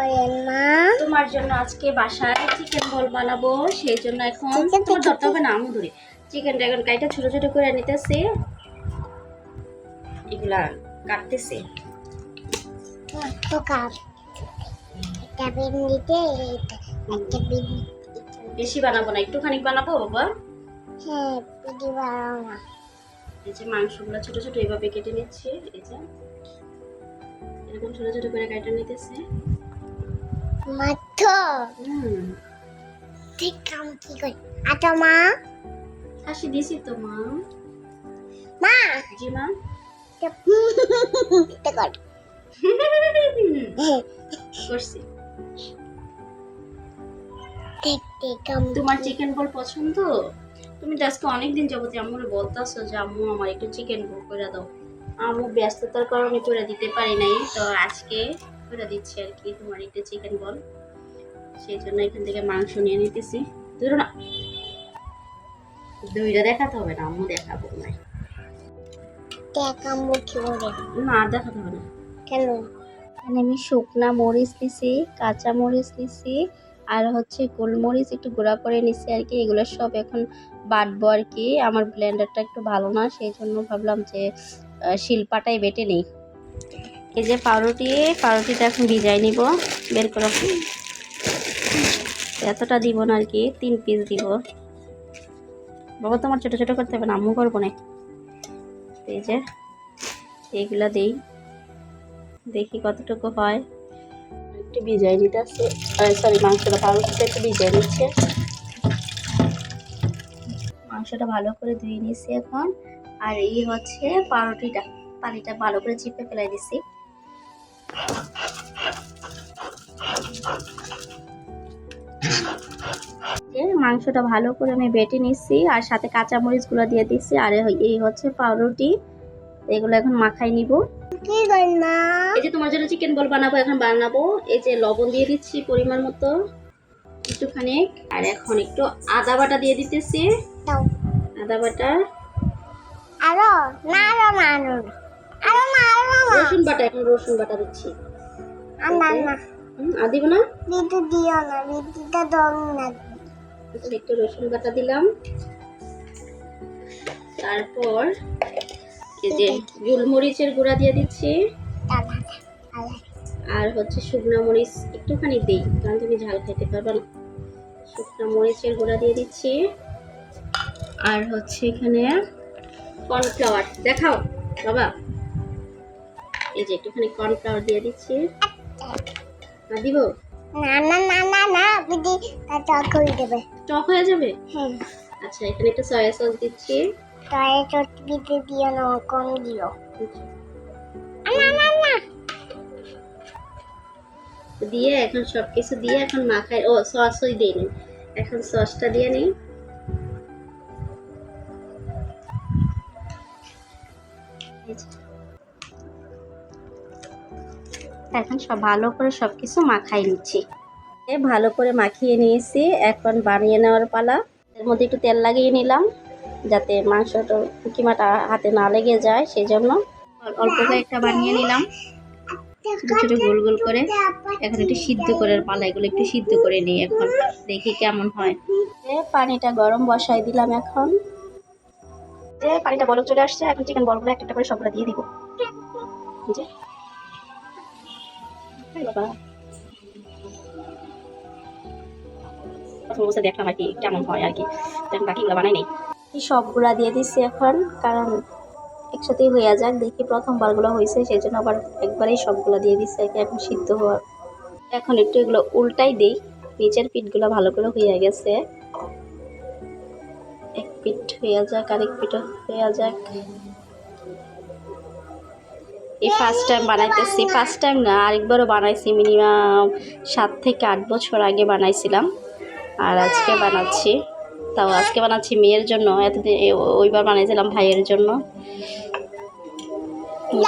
করেন মা তোমার জন্য আজকে বাসায় চিকেন বল বানাবো সেই জন্য এখন তোমার ধরতে হবে না আমি ধরি। চিকেনটা এখন কাইটা ছোট ছোট করে নিতেছি। এগুলা কাটতেছি। বেশি বানাবো না একটুখানি বানাবো বাবা? হ্যাঁ না। এই যে মাংসগুলো ছোট ছোট এইভাবে কেটে নিচ্ছি এই যে। এরকম ছোট ছোট করে কেটে নিতেছি। মাত্র ঠিক কাম কি করি? আটা মা? হাসি দিছি তো মা। মা! জি মা। এটা কর। করছি। তোমার চিকেন বল পছন্দ? তুমি তো আজকে অনেকদিন যাবত আম্মুর বলতেছো যে আম্মু আমার একটু চিকেন বল করে দাও। আম্মু ব্যস্ততার কারণে করে দিতে পারি নাই তো আজকে করে দিচ্ছি আর কি। তোমার একটু চিকেন বল। সেই জন্য এখান থেকে মাংস নিয়ে নিতেছি। ধরো না। দুইটা দেখাতে হবে না আম্মু দেখাবো না না দেখাতে হবে না। কেন? এখানে আমি শুকনা মরিচ নিছি কাঁচা মরিচ নিছি আর হচ্ছে গোলমরিচ একটু গুঁড়া করে নিছি আর কি। এগুলো সব এখন বাটবো আর কি। আমার ব্লেন্ডারটা একটু ভালো না সেই জন্য ভাবলাম যে শিলপাটাই বেটে নিই। এই যে পাউরুটি, পাউরুটিটা এখন ভিজাই নিব, বের করো এতটা দিব না আর কি, তিন পিস দিব। বাবা, তোমার ছোটো ছোটো করতে হবে না, আম্মু করব না। এই যে, এইগুলা দিই। দেখি কতটুকু হয়। একটু ভিজাই নিতে আসছে। সরি মাংসটা পাউরুটিটা একটু ভিজাই নিচ্ছে। মাংসটা ভালো করে ধুয়ে নিয়েছি এখন। আর এই হচ্ছে পাউরুটিটা। পানিটা ভালো করে চিপে ফেলাই এই মাংসটা ভালো করে আমি বেটে নিচ্ছি আর সাথে কাঁচামরিচগুলো দিয়ে দিচ্ছি আর এই হচ্ছে পাউরুটি। এগুলো এখন মাখাই নিব। এই যে তোমার জন্য চিকেন বল বানাবো এখন বানাবো। এই যে লবণ দিয়ে দিচ্ছি পরিমাণ মতো একটুখানি আর এখন একটু আদা বাটা দিয়ে দিতেছি। আদা বাটা। আরও না আরও না। রসুন বাটা এখন রসুন বাটা দিচ্ছি। আর না না। আর দিব না? বিদ্যু দিও না বিদ্যুটা দম না। আচ্ছা, একটু রসুন বাটা দিলাম। তারপর এই যে গোলমরিচের গুঁড়া দিয়ে দিচ্ছি। আর হচ্ছে শুকনো মরিচ একটুখানি দিই কারণ তুমি ঝাল খেতে পারবে না। শুকনো মরিচের গুঁড়া দিয়ে দিচ্ছি। আর হচ্ছে এখানে কর্নফ্লাওয়ার দেখাও বাবা। এই যে একটুখানি কর্নফ্লাওয়ার দিয়ে দিচ্ছি। আর দিব? না না না না না বিদি তা করে দেবে টক হয়ে যাবে? হ্যাঁ আচ্ছা এখানে একটু সয়া সস দিচ্ছি। তাই চট বিদি দিও না কম দিও। না না না। দিয়ে এখন সব কিছু দিয়ে এখন মাখাই। ও সসই দিই নি। এখন সসটা দিয়ে নিই এই যে। এখন সব ভালো করে সব কিছু মাখাই নিচ্ছি। এ ভালো করে মাখিয়ে নিয়েছি, এখন বানিয়ে নেওয়ার পালা। এর মধ্যে একটু তেল লাগিয়ে নিলাম, যাতে মাংসটা কিমাটা হাতে না লেগে যায় সেই জন্য অল্প একটা বানিয়ে নিলাম। ছোটো ছোট গোল গোল করে এখন একটু সিদ্ধ করে পালা, এগুলো একটু সিদ্ধ করে নিই এখন, দেখি কেমন হয়। পানিটা গরম বসাই দিলাম এখন। যে পানিটা বরফ চলে আসছে, এখন চিকেন বলগুলো একটা করে সবগুলো দিয়ে দিব। প্রথম অবস্থা দেখলাম আর কেমন হয় আর কি। এখন বানাই নেই। সবগুলা দিয়ে দিচ্ছি এখন, কারণ একসাথেই হয়ে যাক, দেখি প্রথম বারগুলো হয়েছে সেই জন্য আবার একবারেই সবগুলো দিয়ে দিচ্ছে এখন সিদ্ধ হওয়ার এখন একটু এগুলো উল্টাই দেই, নিচের পিঠগুলো ভালো করে হয়ে গেছে। এক পিঠ হয়ে যাক, আরেক পিঠ হয়ে যাক। এই ফার্স্ট টাইম বানাইতেছি। ফার্স্ট টাইম না, আরেকবারও বানাইছি মিনিমাম সাত থেকে আট বছর আগে বানাইছিলাম। আর আজকে বানাচ্ছি। তাও আজকে বানাচ্ছি মেয়ের জন্য। এতদিন ওইবার বানাইছিলাম ভাইয়ের জন্য।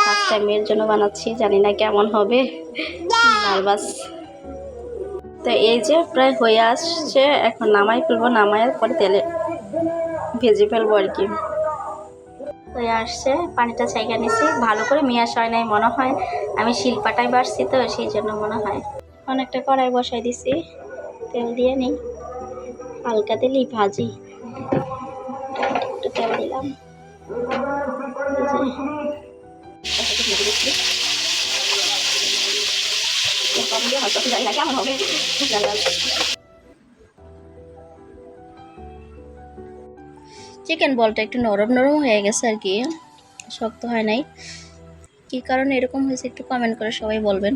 ফার্স্ট টাইম মেয়ের জন্য বানাচ্ছি, জানি না কেমন হবে। নার্ভাস তো এই যে প্রায় হয়ে আসছে, এখন নামাই ফেলব। নামাইয়ের পরে তেলে ভেজে ফেলব আর কি। হয়ে আসছে পানিটা ছাইকা নিছি। ভালো করে মেয়াস হয় নাই মনে হয়। আমি শিল্পাটাই বাড়ছি তো সেই জন্য মনে হয়। অনেকটা কড়াই বসাই দিছি। তেল দিয়ে নিই। হালকা তেলেই ভাজি। একটু তেল দিলাম। এই যে, চিকেন বলটা একটু নরম নরম হয়ে গেছে আর কি। শক্ত হয় নাই। কি কারণে এরকম হয়েছে একটু কমেন্ট করে সবাই বলবেন।